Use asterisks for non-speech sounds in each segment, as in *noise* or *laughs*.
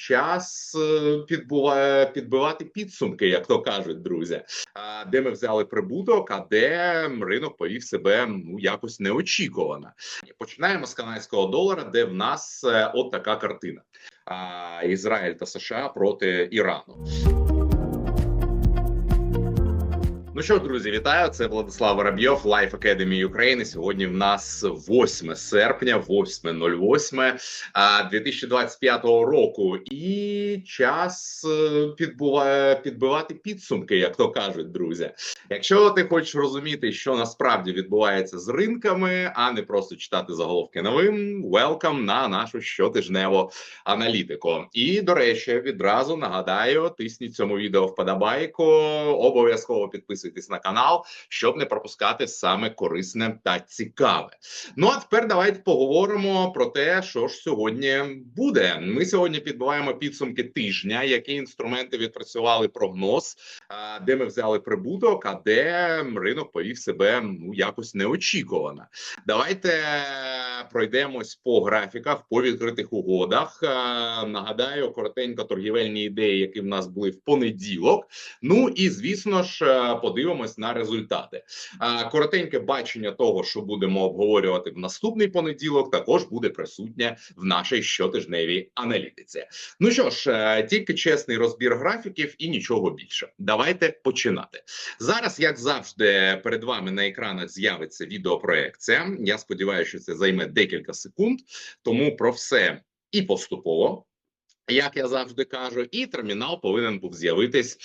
час е, підбивати підсумки, як то кажуть, друзі. Де ми взяли прибуток, а де ринок повів себе ну якось неочікувано. Починаємо з канадського долара, де в нас е, от така картина: Ізраїль та США проти Ірану. Ну що, друзі, вітаю! Це Владислав Воробйов, Life Academy України. Сьогодні в нас 8 серпня, 8.08 а, 2025 року, і час е, підбивати підсумки, як то кажуть, друзі. Якщо ти хочеш розуміти, що насправді відбувається з ринками, а не просто читати заголовки новин, welcome на нашу щотижневу аналітику. І до речі, відразу нагадаю: тисніть цьому відео вподобайку, обов'язково підписуйтесь на канал, щоб не пропускати саме корисне та цікаве. Ну а тепер давайте поговоримо про те, що ж сьогодні буде. Ми сьогодні підбиваємо підсумки тижня, які інструменти відпрацювали прогноз, де ми взяли прибуток, а де ринок повів себе ну якось неочікувано. Давайте пройдемось по графіках, по відкритих угодах. Нагадаю, коротенько торгівельні ідеї, які в нас були в понеділок. Ну і звісно ж, е, подивимось на результати. Коротеньке бачення того, що будемо обговорювати в наступний понеділок, також буде присутнє в нашій щотижневій аналітиці. Ну що ж, е, тільки чесний розбір графіків і нічого більше. Давайте починати зараз. Як завжди, перед вами на екранах з'явиться відеопроекція. Я сподіваюся, що це займе декілька секунд, тому про все і поступово. Як я завжди кажу, і термінал повинен був з'явитись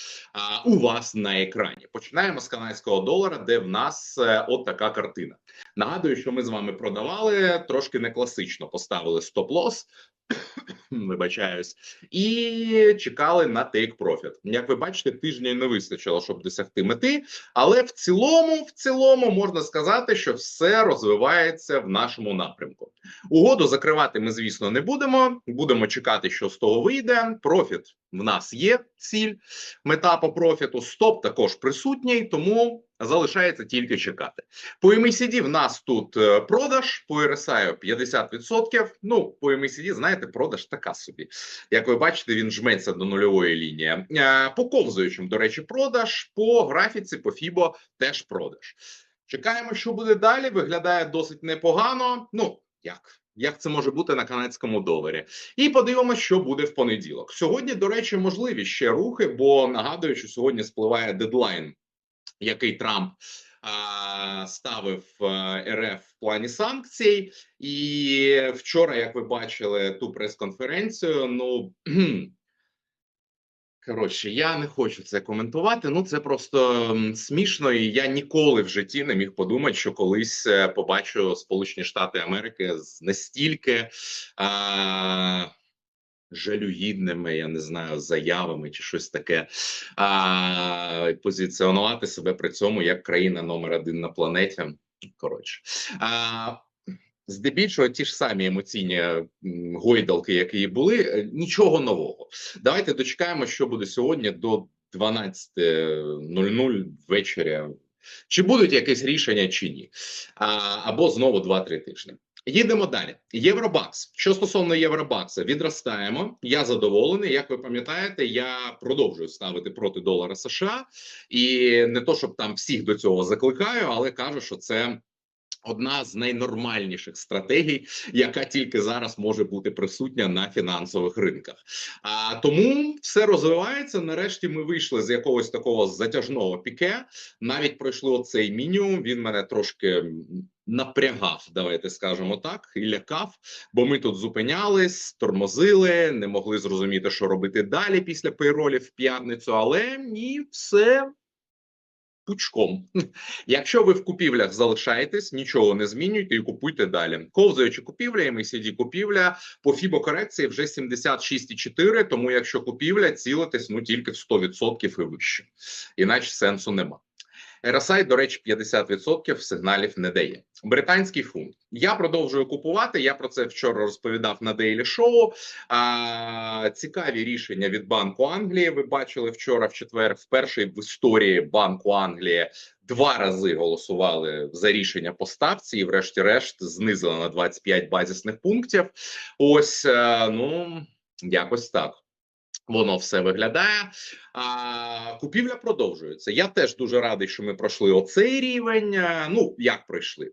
у вас на екрані. Починаємо з канадського долара, де в нас е, от така картина. Нагадую, що ми з вами продавали трошки не класично. Поставили стоп-лосс, *coughs* вибачаюсь, і чекали на take profit. Як ви бачите, тижня не вистачило, щоб досягти мети. Але в цілому, в цілому можна сказати, що все розвивається в нашому напрямку. Угоду закривати ми, звісно, не будемо. Будемо чекати, що з того вийде. Профіт в нас є ціль, мета по профіту. Стоп також присутній, тому залишається тільки чекати. По MACD в нас тут е, продаж, по RSI 50%. Ну, по MACD, знаєте, продаж така собі. Як ви бачите, він жметься до нульової лінії. Е, По ковзуючим, до речі, продаж, по графіці, по FIBO теж продаж. Чекаємо, що буде далі. Виглядає досить непогано. Ну, як? Як це може бути на канадському доларі? І подивимося, що буде в понеділок. Сьогодні, до речі, можливі ще рухи, бо нагадую, що сьогодні спливає дедлайн, який Трамп ставив РФ в плані санкцій. І вчора, як ви бачили, ту прес-конференцію, ну. *clears throat* Коротше, я не хочу це коментувати. Ну це просто смішно, і я ніколи в житті не міг подумати, що колись е, побачу Сполучені Штати Америки з настільки а, жалюгідними, я не знаю, заявами чи щось таке, а, позиціонувати себе при цьому як країна номер один на планеті. Коротше. А, Здебільшого ті ж самі емоційні гойдалки, які і були, е, нічого нового. Давайте дочекаємо, що буде сьогодні до 12.00 ввечері. Чи будуть якісь рішення, чи ні, а, або знову 2-3 тижні. Їдемо далі. Євробакс. Що стосовно Євробакса, відростаємо. Я задоволений. Як ви пам'ятаєте, я продовжую ставити проти долара США, і не то, щоб там всіх до цього закликаю, але кажу, що це одна з найнормальніших стратегій, яка тільки зараз може бути присутня на фінансових ринках. А тому все розвивається. Нарешті ми вийшли з якогось такого затяжного піке. Навіть пройшли оцей мінімум. Він мене трошки. Напрягав, давайте скажемо так, і лякав, бо ми тут зупинялись, тормозили, не могли зрозуміти, що робити далі після пейролів в п'ятницю. Але ні, все пучком. *laughs* Якщо ви в купівлях залишаєтесь, нічого не змінюйте і купуйте далі. Ковзаючи купівля, MACD купівля по фібо корекції вже 76,4, Тому якщо купівля, цілитесь ну тільки в 100% і вище, іначе сенсу нема. RSI, до речі, 50% сигналів не дає. Британський фунт. Я продовжую купувати. Я про це вчора розповідав на Daily Show. А, цікаві рішення від Банку Англії. Ви бачили вчора в четвер, вперше в історії Банку Англії два рази голосували за рішення по ставці, і, врешті-решт, знизили на 25 базисних пунктів. Ось е, ну якось так. Воно все виглядає. А, Купівля продовжується. Я теж дуже радий, що ми пройшли оцей рівень. Ну як пройшли?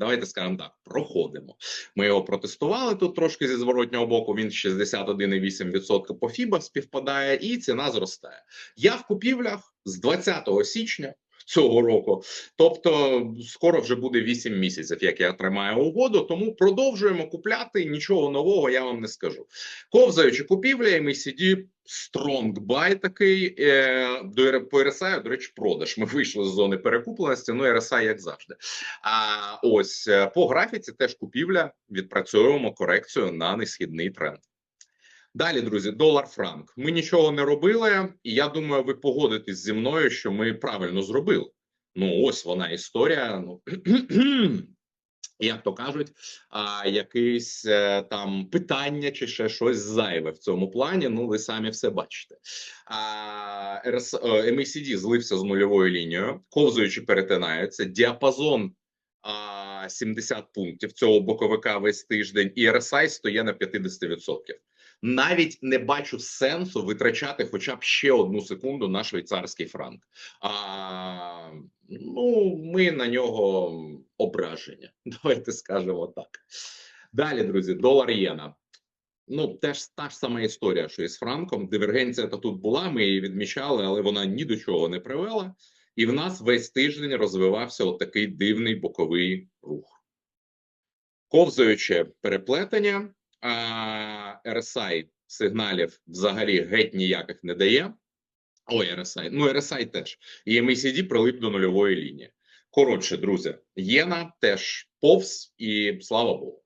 Давайте скажемо так: проходимо. Ми його протестували тут трошки зі зворотнього боку. Він 61,8% по ФІБА співпадає, і ціна зростає. Я в купівлях з 20 січня. Цього року, тобто скоро вже буде 8 місяців, як я тримаю угоду. Тому продовжуємо купляти. Нічого нового я вам не скажу. Ковзаючи купівля, MACD Strong buy такий е, до по RSI, до речі, продаж. Ми вийшли з зони перекупленості. Ну RSI, як завжди. А ось е, по графіці теж купівля. Відпрацьовуємо корекцію на несхідний тренд. Далі, друзі, долар франк. Ми нічого не робили, і я думаю, ви погодитесь зі мною, що ми правильно зробили. Ну, ось вона історія. Ну *clears throat* як то кажуть, а, якесь е, там питання чи ще щось зайве в цьому плані. Ну, ви самі все бачите. А, РС, е, MACD злився з нульовою лінією, ковзуючи перетинаються. Діапазон а, 70 пунктів цього боковика весь тиждень, і RSI стоїть на 50%. Навіть не бачу сенсу витрачати хоча б ще одну секунду на швейцарський франк. А, ну, ми на нього ображення. *laughs* Давайте скажемо так. Далі, друзі, долар єна. Ну, теж та ж сама історія, що і з Франком. Дивергенція та тут була, ми її відмічали, але вона ні до чого не привела. І в нас весь тиждень розвивався отакий дивний боковий рух. Ковзаюче переплетення, а RSI сигналів взагалі геть ніяких не дає. Ой, RSI, ну RSI теж. І MACD прилип до нульової лінії. Коротше, друзі, єна теж повз, і слава Богу.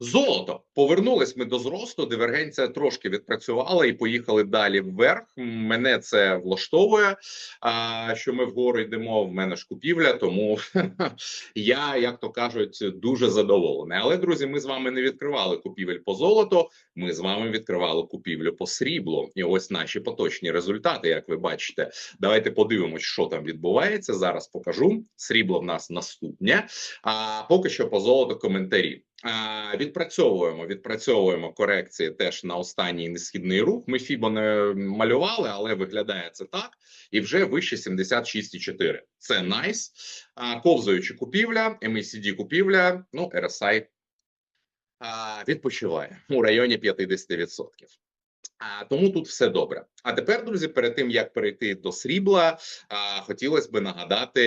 Золото повернулись ми до зросту. Дивергенція трошки відпрацювала і поїхали далі вверх. Мене це влаштовує. А що ми вгору йдемо? В мене ж купівля, тому *laughs* я, як то кажуть, дуже задоволений. Але друзі, ми з вами не відкривали купівель по золоту. Ми з вами відкривали купівлю по сріблу. І ось наші поточні результати, як ви бачите. Давайте подивимось, що там відбувається. Зараз покажу. Срібло в нас наступне. А поки що по золоту коментарі. А, Відпрацьовуємо, відпрацьовуємо корекції теж на останній несхідний рух. Ми Фібо не малювали, але виглядає це так. І вже вище 76,4. Це найс. А, Ковзаючи купівля, MACD купівля, ну, RSI відпочиває у районі 50%. А, тому тут все добре. А тепер, друзі, перед тим як перейти до срібла, а, хотілося б нагадати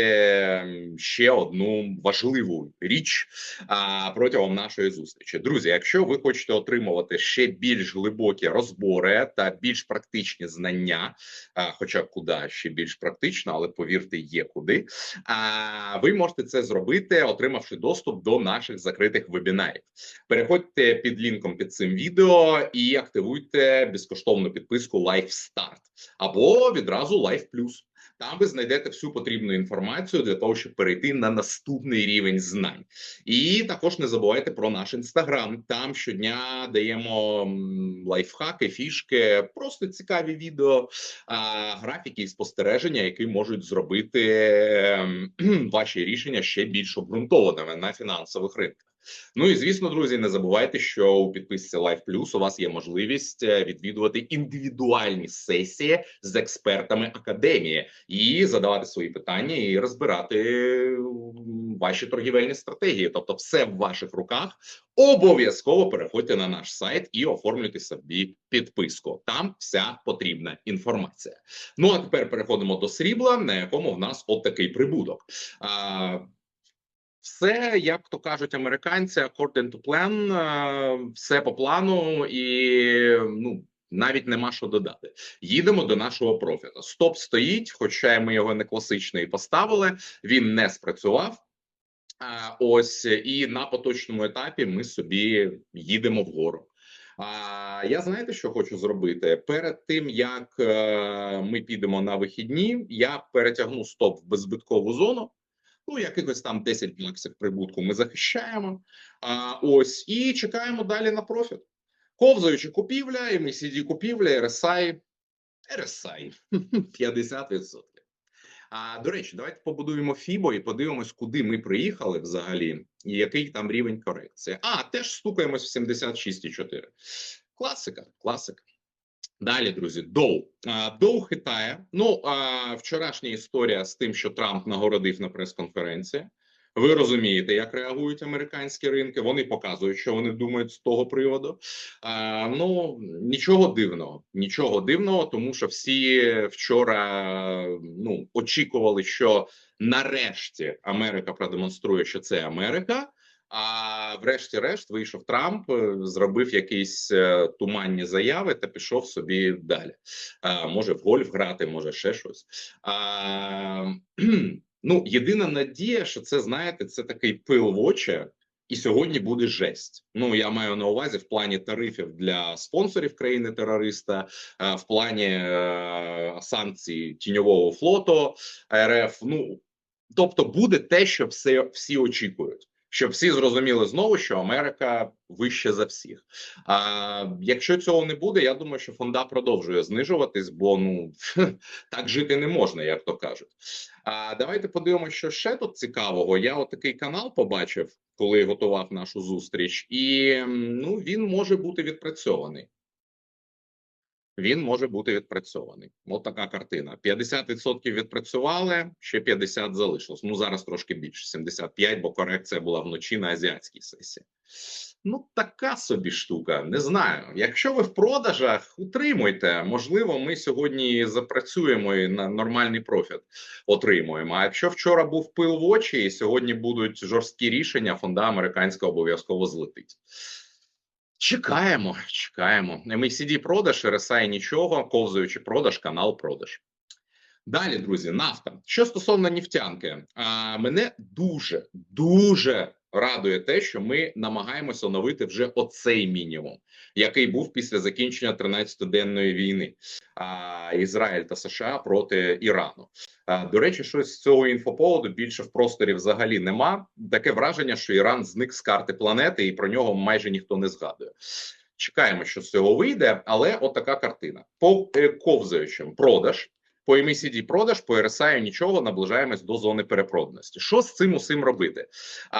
ще одну важливу річ а, протягом нашої зустрічі. Друзі, якщо ви хочете отримувати ще більш глибокі розбори та більш практичні знання, а, хоча куди ще більш практично, але повірте, є куди. А, ви можете це зробити, отримавши доступ до наших закритих вебінарів. Переходьте під лінком під цим відео і активуйте безкоштовну підписку Life Start або відразу Life Plus. Там ви знайдете всю потрібну інформацію для того, щоб перейти на наступний рівень знань. І також не забувайте про наш інстаграм. Там щодня даємо лайфхаки, фішки, просто цікаві відео, графіки і спостереження, які можуть зробити ем, *clears throat* ваші рішення ще більш обґрунтованими на фінансових ринках. Ну і звісно, друзі, не забувайте, що у підписці Life Plus у вас є можливість е, відвідувати індивідуальні сесії з експертами академії і задавати свої питання і розбирати ваші торгівельні стратегії. Тобто, все в ваших руках. Обов'язково переходьте на наш сайт і оформлюйте собі підписку. Там вся потрібна інформація. Ну а тепер переходимо до срібла, на якому в нас от такий прибуток. Все, як то кажуть американці, according to plan, е, все по плану, і ну навіть нема що додати. Їдемо до нашого профіта. Стоп стоїть, хоча ми його не класичний поставили. Він не спрацював. А, Ось і на поточному етапі ми собі їдемо вгору. А я знаєте, що хочу зробити перед тим, як е, ми підемо на вихідні, я перетягну стоп в беззбиткову зону. Ну, якихось там 10 баксів прибутку ми захищаємо. А, ось і чекаємо далі на профіт. Ковзаючи купівля, MACD купівля, RSI, RSI 50%. А до речі, давайте побудуємо FIBO і подивимось, куди ми приїхали взагалі, і який там рівень корекції. А, теж стукаємось в 76,4. Класика, класика. Далі, друзі, Доу. Доу хитає. Ну а вчорашня історія з тим, що Трамп нагородив на прес-конференції. Ви розумієте, як реагують американські ринки. Вони показують, що вони думають з того приводу. А, Ну нічого дивного, нічого дивного, тому що всі вчора ну очікували, що нарешті Америка продемонструє, що це Америка. А врешті-решт вийшов Трамп, е, зробив якісь е, туманні заяви та пішов собі далі. А, Може в гольф грати, може ще щось. А, Ну, єдина надія, що це знаєте, це такий пил в очі, і сьогодні буде жесть. Ну я маю на увазі в плані тарифів для спонсорів країни терориста, в плані е, санкцій тіньового флоту РФ. Ну тобто, буде те, що все всі очікують щоб всі зрозуміли знову, що Америка вище за всіх. А якщо цього не буде, я думаю, що фонда продовжує знижуватись, бо ну *laughs* так жити не можна, як то кажуть. А давайте подивимося, що ще тут цікавого. Я отакий канал побачив, коли готував нашу зустріч, і ну він може бути відпрацьований він може бути відпрацьований. От така картина: 50% відпрацювали, ще 50% залишилось. Ну зараз трошки більше 75%, бо корекція була вночі на азіатській сесії. Ну, така собі штука. Не знаю. Якщо ви в продажах, утримуйте. Можливо, ми сьогодні запрацюємо і на нормальний профіт отримуємо. А якщо вчора був пил в очі, і сьогодні будуть жорсткі рішення, фонда американська обов'язково злетить. Чекаємо, чекаємо. MACD продаж, RSI нічого, ковзуючи продаж, канал продаж. Далі, друзі, нафта. Що стосовно нефтянки, а, мене дуже дуже радує те, що ми намагаємося оновити вже оцей мінімум, який був після закінчення 13-денної війни а, Ізраїль та США проти Ірану. А, до речі, щось з цього інфоповоду більше в просторі взагалі нема. Таке враження, що Іран зник з карти планети, і про нього майже ніхто не згадує. Чекаємо, що з цього вийде, але от така картина по е, ковзаючим продаж по MACD продаж, по RSI нічого, наближаємось до зони перепроданості. Що з цим усім робити? А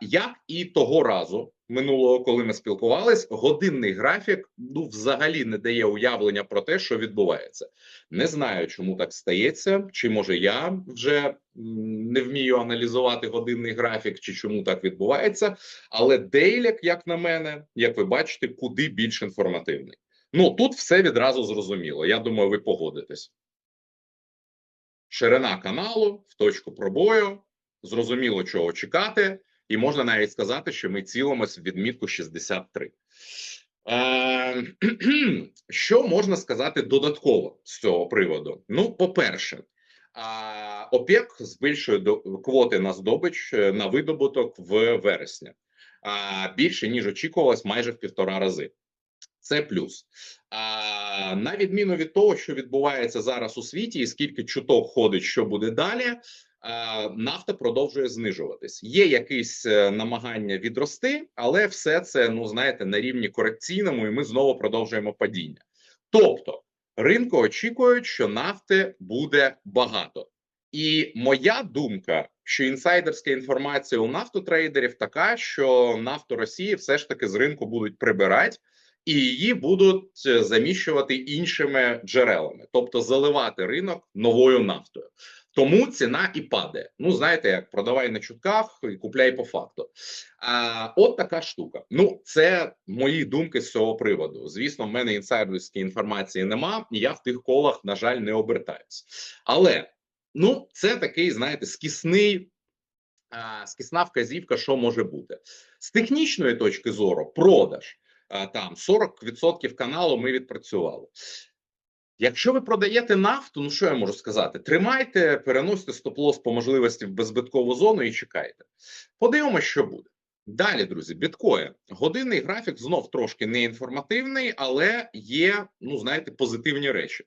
як і того разу минулого, коли ми спілкувались, годинний графік ну взагалі не дає уявлення про те, що відбувається. Не знаю, чому так стається, чи може я вже не вмію аналізувати годинний графік, чи чому так відбувається. Але дейлік, як на мене, як ви бачите, куди більш інформативний. Ну тут все відразу зрозуміло. Я думаю, ви погодитесь ширина каналу в точку пробою, зрозуміло, чого чекати, і можна навіть сказати, що ми цілимось в відмітку 63. Е, *clears throat* що можна сказати додатково з цього приводу? Ну, по-перше, ОПЕК збільшує квоти на здобич е, на видобуток в вересні більше ніж очікувалось майже в півтора рази. Це плюс. На відміну від того, що відбувається зараз у світі, і скільки чуток ходить, що буде далі. Нафта продовжує знижуватись. Є якісь е, намагання відрости, але все це ну знаєте на рівні корекційному, і ми знову продовжуємо падіння. Тобто ринку очікують, що нафти буде багато, і моя думка, що інсайдерська інформація у нафтотрейдерів така, що нафту Росії все ж таки з ринку будуть прибирати і її будуть е, заміщувати іншими джерелами, тобто заливати ринок новою нафтою. Тому ціна і падає. Ну знаєте, як продавай на чутках і купляй по факту. А от така штука. Ну, це мої думки з цього приводу. Звісно, в мене інсайдерської інформації нема, і я в тих колах, на жаль, не обертаюсь. Але ну, це такий, знаєте, скісний. Скісна вказівка, що може бути з технічної точки зору, продаж там 40% каналу ми відпрацювали. Якщо ви продаєте нафту, ну що я можу сказати? Тримайте, переносите стоп-лосс по можливості в беззбиткову зону і чекайте. Подивимося, що буде. Далі, друзі, біткоін. Годинний графік знов трошки неінформативний, але є, ну знаєте, позитивні речі.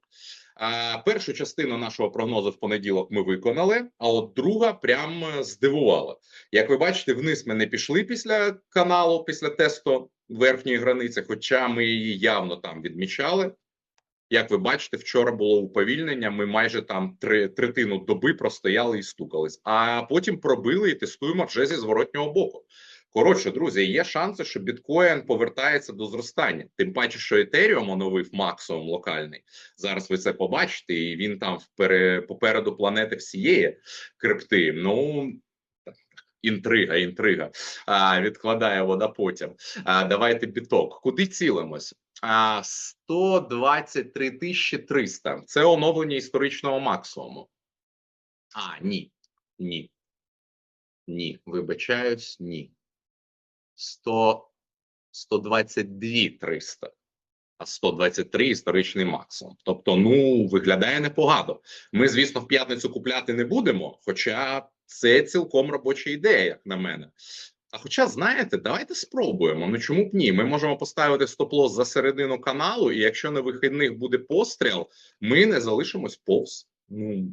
А, Першу частину нашого прогнозу в понеділок ми виконали, а от друга прям здивувала. Як ви бачите, вниз ми не пішли після каналу, після тесту верхньої границі, хоча ми її явно там відмічали. Як ви бачите, вчора було уповільнення. Ми майже там три третину доби простояли і стукались, а потім пробили і тестуємо вже зі зворотнього боку. Коротше, друзі, є шанси, що біткоін повертається до зростання. Тим паче, що Ethereum оновив максимум локальний. Зараз ви це побачите, і він там впере, попереду планети всієї крипти. Ну інтрига, інтрига. А, Відкладає вода потім. А, Давайте біток. Куди цілимось? А, 123 тисячі 300. Це оновлення історичного максимуму. А, ні. Ні. Ні. Вибачаюсь, ні. 100, 122 300. А 123 історичний максимум. Тобто, ну виглядає непогано. Ми, звісно, в п'ятницю купляти не будемо, хоча це цілком робоча ідея, як на мене. А хоча, знаєте, давайте спробуємо. Ну чому б ні? Ми можемо поставити стоп-лосс за середину каналу, і якщо на вихідних буде постріл, ми не залишимось повз. Ну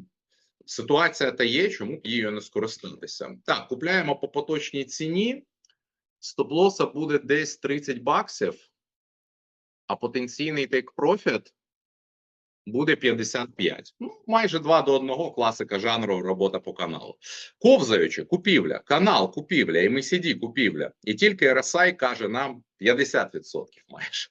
ситуація та є, чому б її не скористатися. Так, купляємо по поточній ціні. Стоп-лоса буде десь 30 баксів, а потенційний тейк-профіт буде 55. Ну, майже 2 до 1 класика жанру робота по каналу. Ковзаючи, купівля, канал, купівля, MCD, купівля. І тільки RSI каже нам 50% майже.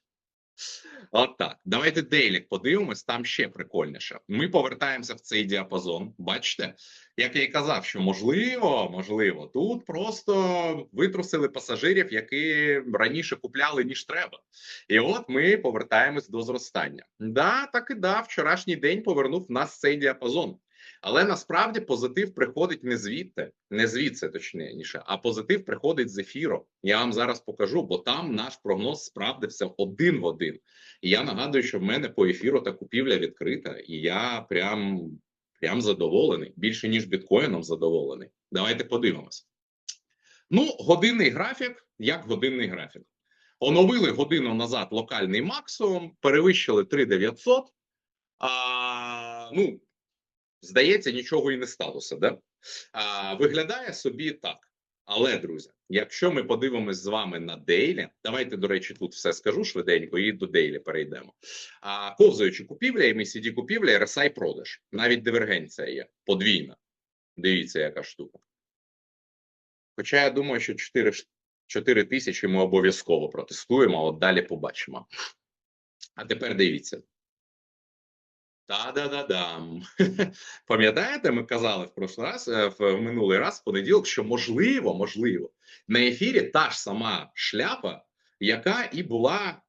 От так. Давайте дейлік подивимось, там ще прикольніше. Ми повертаємося в цей діапазон. Бачите, як я і казав, що можливо, можливо, тут просто витрусили пасажирів, які раніше купляли ніж треба. І от ми повертаємось до зростання. Да, так і да, вчорашній день повернув нас цей діапазон. Але насправді позитив приходить не звідти, не звідси, точніше, а позитив приходить з ефіру. Я вам зараз покажу, бо там наш прогноз справдився один в один. І я нагадую, що в мене по ефіру та купівля відкрита, і я прям прям задоволений. Більше ніж біткоїном задоволений. Давайте подивимось. Ну, годинний графік, як годинний графік. Оновили годину назад локальний максимум, перевищили 3900. А, Ну, здається, нічого і не сталося. Да? А, Виглядає собі так. Але, друзі, якщо ми подивимось з вами на дейлі, давайте, до речі, тут все скажу швиденько, і до дейлі перейдемо. А ковзаючи купівля, MACD купівля, RSI продаж. Навіть дивергенція є подвійна. Дивіться, яка штука. Хоча я думаю, що 4 4 тисячі ми обов'язково протестуємо, а от далі побачимо. А тепер дивіться. Та-да-да-дам. *laughs* Пам'ятаєте, ми казали в прошлий раз, е, в минулий раз в понеділок, що можливо, можливо, на ефірі та ж сама шляпа, яка і була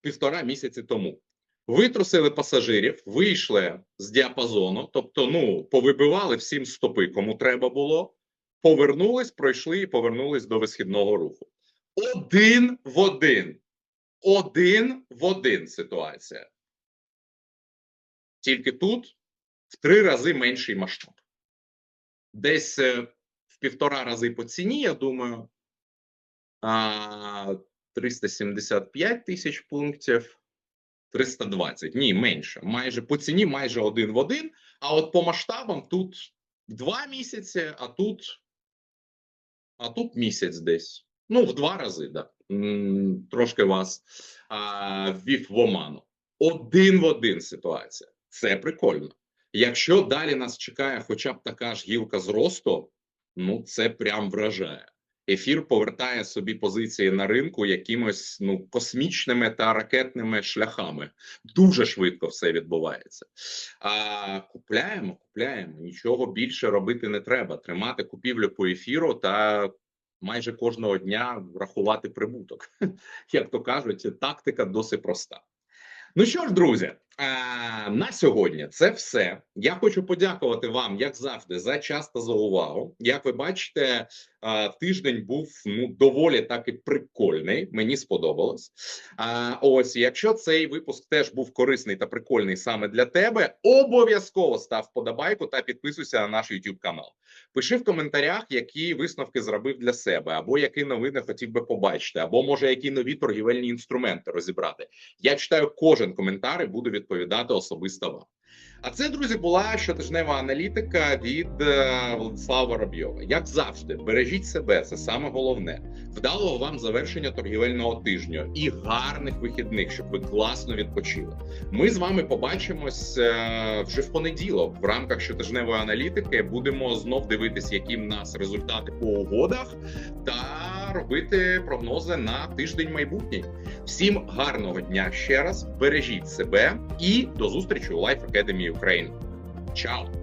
півтора місяці тому. Витрусили пасажирів, вийшли з діапазону, тобто, ну, повибивали всім стопи, кому треба було. Повернулись, пройшли і повернулись до висхідного руху. Один в один. Один в один ситуація. Тільки тут в три рази менший масштаб. Десь е, в півтора рази по ціні, я думаю, 375 тисяч пунктів, 320. Ні, менше. Майже по ціні майже один в один. А от по масштабам тут два місяці, а тут а тут місяць десь. Ну, в два рази, да. Трошки вас ввів в оману. Один в один ситуація. Це прикольно. Якщо далі нас чекає хоча б така ж гілка зросту, ну це прям вражає. Ефір повертає собі позиції на ринку якимось ну космічними та ракетними шляхами. Дуже швидко все відбувається. А купляємо, купляємо. Нічого більше робити не треба. Тримати купівлю по ефіру та майже кожного дня рахувати прибуток. *laughs* Як то кажуть, тактика досить проста. Ну що ж, друзі, на сьогодні це все. Я хочу подякувати вам, як завжди, за час та за увагу. Як ви бачите, тиждень був ну доволі так і прикольний. Мені сподобалось. А ось, якщо цей випуск теж був корисний та прикольний саме для тебе, обов'язково став подобайку та підписуйся на наш YouTube канал. Пиши в коментарях, які висновки зробив для себе, або які новини хотів би побачити, або може які нові торгівельні інструменти розібрати. Я читаю кожен коментар і буду відповідати особисто вам. А це, друзі, була щотижнева аналітика від е, Владислава Воробйова. Як завжди, бережіть себе, це саме головне. Вдалого вам завершення торгівельного тижня і гарних вихідних, щоб ви класно відпочили. Ми з вами побачимось е, вже в понеділок. В рамках щотижневої аналітики будемо знов дивитись, які в нас результати по угодах та робити прогнози на тиждень майбутній. Всім гарного дня ще раз. Бережіть себе і до зустрічі у Life Academy Ukraine. Чао!